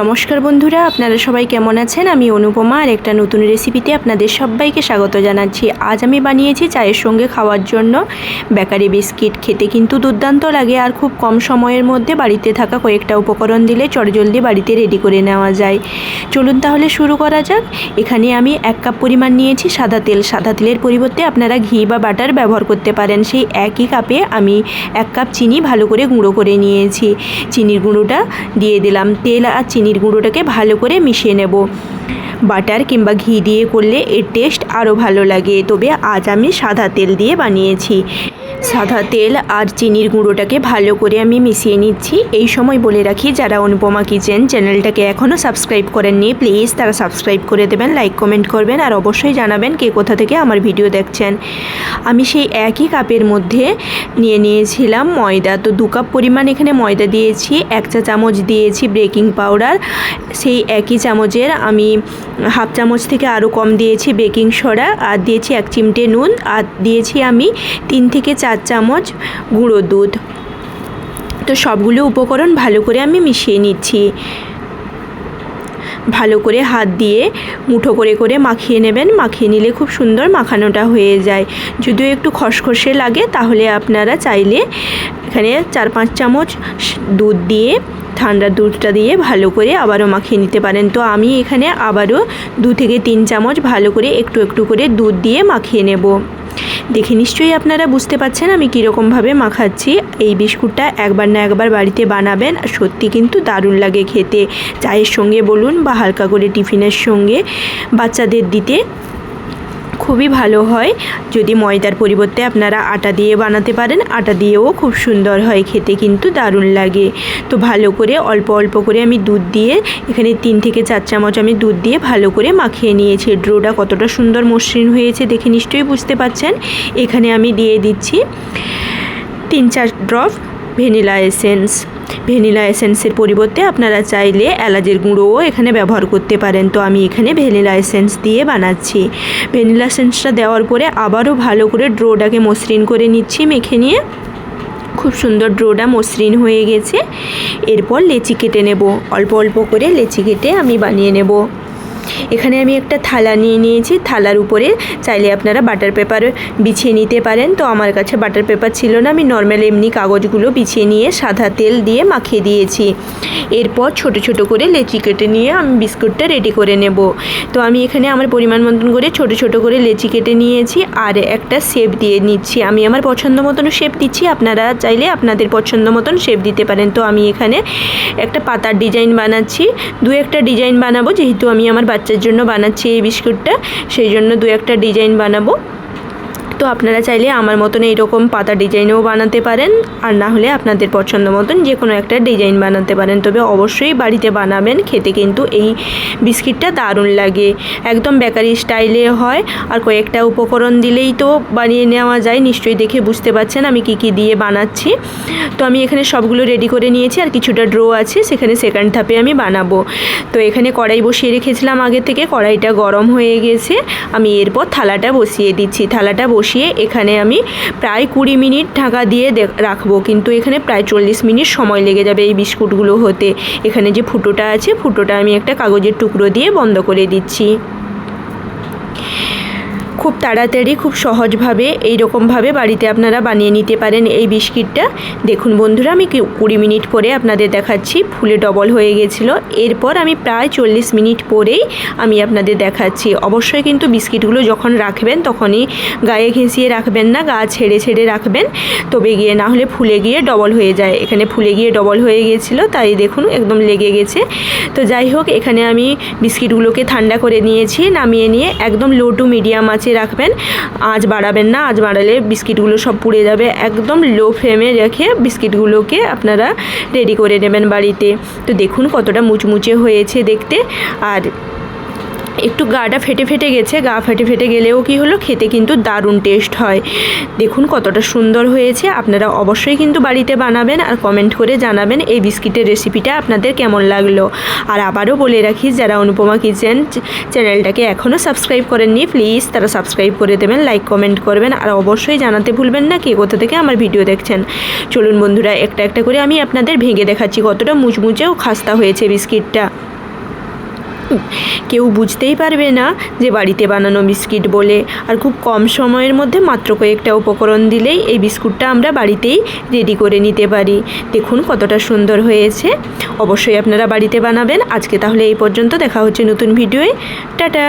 নমস্কার বন্ধুরা, আপনারা সবাই কেমন আছেন? আমি অনুপমা, আর একটা নতুন রেসিপিতে আপনাদের সবাইকে স্বাগত জানাচ্ছি। আজ আমি বানিয়েছি চায়ের সঙ্গে খাওয়ার জন্য বেকারি বিস্কিট। খেতে কিন্তু দুর্দান্ত লাগে, আর খুব কম সময়ের মধ্যে বাড়িতে থাকা কয়েকটা উপকরণ দিলে চটজলদি বাড়িতে রেডি করে নেওয়া যায়। চলুন তাহলে শুরু করা যাক। এখানে আমি এক কাপ পরিমাণ নিয়েছি সাদা তেল। সাদা তেলের পরিবর্তে আপনারা ঘি বা বাটার ব্যবহার করতে পারেন। সেই একই কাপে আমি এক কাপ চিনি ভালো করে গুঁড়ো করে নিয়েছি। চিনির গুঁড়োটা দিয়ে দিলাম। তেল আর চিনির গুঁড়োটাকে ভালো করে মিশিয়ে নেব। বাটার কিংবা ঘি দিয়ে করলে এর টেস্ট আরও ভালো লাগে। তবে আজ আমি সাদা তেল দিয়ে বানিয়েছি। সাদা তেল আর চিনির গুঁড়োটাকে ভালো করে আমি মিশিয়ে নিচ্ছি। এই সময় বলে রাখি, যারা অনুপমা কিচেন চ্যানেলটাকে এখনও সাবস্ক্রাইব করেননি, প্লিজ তারা সাবস্ক্রাইব করে দেবেন, লাইক, কমেন্ট করবেন আর অবশ্যই জানাবেন কে কোথা থেকে আমার ভিডিও দেখছেন। আমি সেই একই কাপের মধ্যে নিয়ে নিয়েছিলাম ময়দা। তো দু কাপ পরিমাণ এখানে ময়দা দিয়েছি, এক চা চামচ দিয়েছি বেকিং পাউডার। সেই একই চামচের আমি হাফ চামচ থেকে আরও কম দিয়েছি বেকিং সোডা, আর দিয়েছি এক চিমটে নুন, আর দিয়েছি আমি তিন থেকে চার চামচ গুঁড়ো দুধ। তো সবগুলো উপকরণ ভালো করে আমি মিশিয়ে নিচ্ছি। ভালো করে হাত দিয়ে মুঠো করে করে মাখিয়ে নেবেন। মাখিয়ে নিলে খুব সুন্দর মাখানোটা হয়ে যায়। যদিও একটু খসখসে লাগে, তাহলে আপনারা চাইলে এখানে চার পাঁচ চামচ দুধ দিয়ে, ঠান্ডা দুধটা দিয়ে ভালো করে আবারও মাখিয়ে নিতে পারেন। তো আমি এখানে আবারও দু থেকে তিন চামচ ভালো করে একটু একটু করে দুধ দিয়ে মাখিয়ে নেব। দেখে নিশ্চয়ই আপনারা বুঝতে পারছেন আমি কীরকমভাবে মাখাচ্ছি। এই বিস্কুটটা একবার না একবার বাড়িতে বানাবেন আর সত্যি কিন্তু দারুণ লাগে খেতে। চায়ের সঙ্গে বলুন বা হালকা করে টিফিনের সঙ্গে বাচ্চাদের দিতে। খুবই ভালো হয়। যদি ময়দার পরিবর্তে আপনারা আটা দিয়ে বানাতে পারেন, আটা দিয়েও খুব সুন্দর হয়, খেতে কিন্তু দারুণ লাগে। তো ভালো করে, অল্প অল্প করে আমি দুধ দিয়ে, এখানে তিন থেকে চার চামচ আমি দুধ দিয়ে ভালো করে মাখিয়ে নিয়েছি। ড্রোটা কতটা সুন্দর মসৃণ হয়েছে দেখে নিশ্চয়ই বুঝতে পারছেন এখানে আমি দিয়ে দিচ্ছি তিন চার ড্রপ ভ্যানিলা এসেন্স। ভ্যানিলা এসেন্সের পরিবর্তে আপনারা চাইলে এলাচের গুঁড়োও এখানে ব্যবহার করতে পারেন। তো আমি এখানে ভ্যানিলা এসেন্স দিয়ে বানাচ্ছি। ভ্যানিলা এসেন্সটা দেওয়ার পরে আবারও ভালো করে ড্রোটাকে মসৃণ করে নিচ্ছি, মেখে নিয়ে। খুব সুন্দর ড্রোটা মসৃণ হয়ে গেছে। এরপর লেচি কেটে নেব। অল্প অল্প করে লেচি কেটে আমি বানিয়ে নেব। এখানে আমি একটা থালা নিয়ে নিয়েছি। থালার উপরে চাইলে আপনারা বাটার পেপার বিছিয়ে নিতে পারেন। তো আমার কাছে বাটার পেপার ছিল না। আমি নর্মাল এমনি কাগজগুলো বিছিয়ে নিয়ে সাদা তেল দিয়ে মাখিয়ে দিয়েছি। এরপর ছোট ছোট করে লেচি কেটে নিয়ে আমি বিস্কুটটা রেডি করে নেব। তো আমি এখানে আমার পরিমাণ মতন করে ছোট ছোট করে লেচি কেটে নিয়েছি আর একটা শেপ দিয়ে নিচ্ছি। আমি আমার পছন্দ মতন শেপ দিচ্ছি। আপনারা চাইলে আপনাদের পছন্দ মতন শেপ দিতে পারেন। তো আমি এখানে একটা পাতার ডিজাইন বানাচ্ছি। দু একটা ডিজাইন বানাবো। যেহেতু আমি আমার বাচ্চার জন্য বানাচ্ছি এই বিস্কুটটা। সেই জন্য দু একটা ডিজাইন বানাবো। তো আপনারা চাইলে আমার মতন এইরকম পাতা ডিজাইনও বানাতে পারেন। আর না হলে আপনাদের পছন্দ মতন যে কোনো একটা ডিজাইন বানাতে পারেন। তবে অবশ্যই বাড়িতে বানাবেন, খেতে কিন্তু এই বিস্কিটটা দারুণ লাগে। একদম বেকারি স্টাইলে হয়। আর কয়েকটা উপকরণ দিলেই তো বানিয়ে নেওয়া যায়। নিশ্চয়ই দেখে বুঝতে পারছেন আমি কি কি দিয়ে বানাচ্ছি। তো আমি এখানে সবগুলো রেডি করে নিয়েছি। আর কিছুটা ড্রো আছে, সেখানে সেকেন্ড ধাপে আমি বানাবো। তো এখানে কড়াই বসিয়ে রেখেছিলাম আগে থেকে। কড়াইটা গরম হয়ে গেছে। আমি এরপর থালাটা বসিয়ে দিচ্ছি। থালাটা বসিয়ে এখানে আমি প্রায় কুড়ি মিনিট ঢাকা দিয়ে রাখব। কিন্তু এখানে প্রায় চল্লিশ মিনিট সময় লেগে যাবে এই বিস্কুটগুলো হতে। এখানে যে ফুটোটা আছে, ফুটোটা আমি একটা কাগজের টুকরো দিয়ে বন্ধ করে দিচ্ছি। খুব তাড়াতাড়ি, খুব সহজভাবে এই রকমভাবে বাড়িতে আপনারা বানিয়ে নিতে পারেন এই বিস্কিটটা। দেখুন বন্ধুরা, আমি কুড়ি মিনিট পরে আপনাদের দেখাচ্ছি, ফুলে ডবল হয়ে গেছিল। এরপর আমি প্রায় চল্লিশ মিনিট পরেই আমি আপনাদের দেখাচ্ছি। অবশ্যই কিন্তু বিস্কিটগুলো যখন রাখবেন, তখনই গায়ে ঘেঁষিয়ে রাখবেন না, গা ছেড়ে ছেড়ে রাখবেন। তবে গিয়ে না হলে ফুলে গিয়ে ডবল হয়ে যায়। এখানে ফুলে গিয়ে ডবল হয়ে গেছিল, তাই দেখুন একদম লেগে গেছে। তো যাই হোক, এখানে আমি বিস্কিটগুলোকে ঠান্ডা করে নিয়েছি, নামিয়ে নিয়ে একদম লো টু মিডিয়াম আছে রাখবেন। আজ বাড়াবেন না আজ বাড়ালে বিস্কিটগুলো সব পুড়ে যাবে। একদম লো ফ্লেমে রেখে বিস্কিটগুলোকে আপনারা রেডি করে নেবেন বাড়িতে। তো দেখুন কতটা মুচমুচে হয়েছে দেখতে। আর একটু গাটা ফেটে ফেটে গেছে, গা ফেটে ফেটে গেলেও কি হলো, খেতে কিন্তু দারুণ টেস্ট হয়। দেখুন কতটা সুন্দর হয়েছে, আপনারা অবশ্যই কিন্তু বাড়িতে বানাবেন আর কমেন্ট করে জানাবেন এই বিস্কিটের রেসিপিটা আপনাদের কেমন লাগল। আর আবারও বলে রাখি, যারা অনুপমা কিচেন চ্যানেলটাকে এখনও সাবস্ক্রাইব করেননি প্লিজ তারা সাবস্ক্রাইব করে দেবেন লাইক কমেন্ট করবেন আর অবশ্যই জানাতে ভুলবেন না কে কোথা থেকে আমার ভিডিও দেখছেন। চলুন বন্ধুরা, একটা একটা করে আমি আপনাদের ভেঙে দেখাচ্ছি, কতটা মুচমুচে ও খাস্তা হয়েছে বিস্কিটটা। কেউ বুঝতেই পারবে না যে বাড়িতে বানানো বিস্কিট বলে। আর খুব কম সময়ের মধ্যে মাত্র কয়েকটা উপকরণ দিলেই এই বিস্কুটটা আমরা বাড়িতেই রেডি করে নিতে পারি। দেখুন কতটা সুন্দর হয়েছে। অবশ্যই আপনারা বাড়িতে বানাবেন। আজকে তাহলে এই পর্যন্ত। দেখা হচ্ছে নতুন ভিডিওয়ে। টাটা!